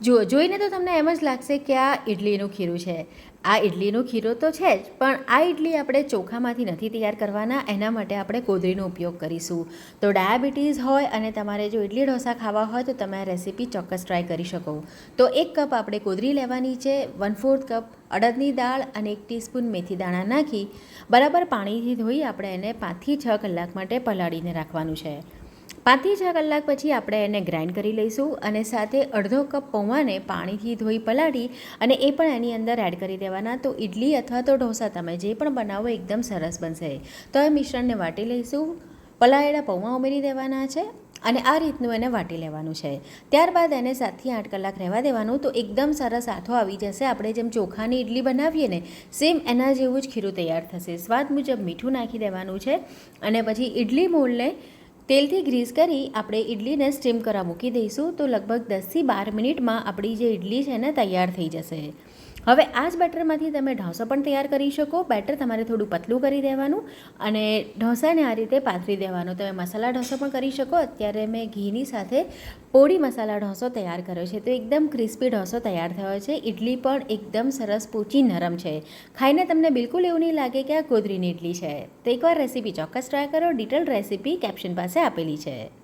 જુઓ, જોઈને તો તમને એમ જ લાગશે કે આ ઇડલીનું ખીરું છે. આ ઇડલીનો ખીરો તો છે જ, પણ આ ઇડલી આપણે ચોખામાંથી નથી તૈયાર કરવાના, એના માટે આપણે કોદરીનો ઉપયોગ કરીશું. તો ડાયાબિટીસ હોય અને તમારે જો ઇડલી ઢોસા ખાવા હોય તો તમે આ રેસીપી ચોક્કસ ટ્રાય કરી શકો. તો એક કપ આપણે કોદરી લેવાની છે વન ફોર્થ કપ અડદની દાળ અને એક ટીસ્પૂન મેથી દાણા નાખી, બરાબર પાણીથી ધોઈ આપણે એને પાંચથી છ કલાક માટે પલાળીને રાખવાનું છે. પાંચથી છ કલાક પછી આપણે એને ગ્રાઇન્ડ કરી લઈશું અને સાથે અડધો કપ પૌવાને પાણીથી ધોઈ પલાળી અને એ પણ એની અંદર એડ કરી દેવાના. તો ઇડલી અથવા તો ઢોસા તમે જે પણ બનાવો એકદમ સરસ બનશે. તો એ મિશ્રણને વાટી લઈશું. પલાળેલા પૌવા ઉમેરી દેવાના છે અને આ રીતનું એને વાટી લેવાનું છે. ત્યારબાદ એને સાતથી આઠ કલાક રહેવા દેવાનું. તો એકદમ સરસ આથો આવી જશે. આપણે જેમ ચોખાની ઇડલી બનાવીએ ને, સેમ એના જેવું જ ખીરું તૈયાર થશે. સ્વાદ મુજબ મીઠું નાખી દેવાનું છે અને પછી ઇડલી મોલ્ડને તેલથી ગ્રીસ કરી આપણે ઇડલીને સ્ટીમ કરવા મૂકી દઈશું તો લગભગ દસથી બાર મિનિટમાં આપણી જે ઇડલી છે ને તૈયાર થઈ જશે. હવે આ જ બેટરમાંથી તમે ઢોસો પણ તૈયાર કરી શકો, બેટર તમારે થોડું પતલું કરી દેવાનું અને ઢોસાને આ રીતે પાથરી દેવાનો. તમે મસાલા ઢોસો પણ કરી શકો, અત્યારે મેં ઘીની સાથે પોળી મસાલા ઢોસો તૈયાર કર્યો છે. તો એકદમ ક્રિસ્પી ઢોસો તૈયાર થયો છે. ઇડલી પણ એકદમ સરસ પોચી નરમ છે. ખાઈને તમને બિલકુલ એવું નહીં લાગે કે આ કોદરીની ઇડલી છે. તો એકવાર રેસીપી ચોક્કસ ટ્રાય કરો ડિટેલ રેસીપી કેપ્શન પાસે આપેલી છે.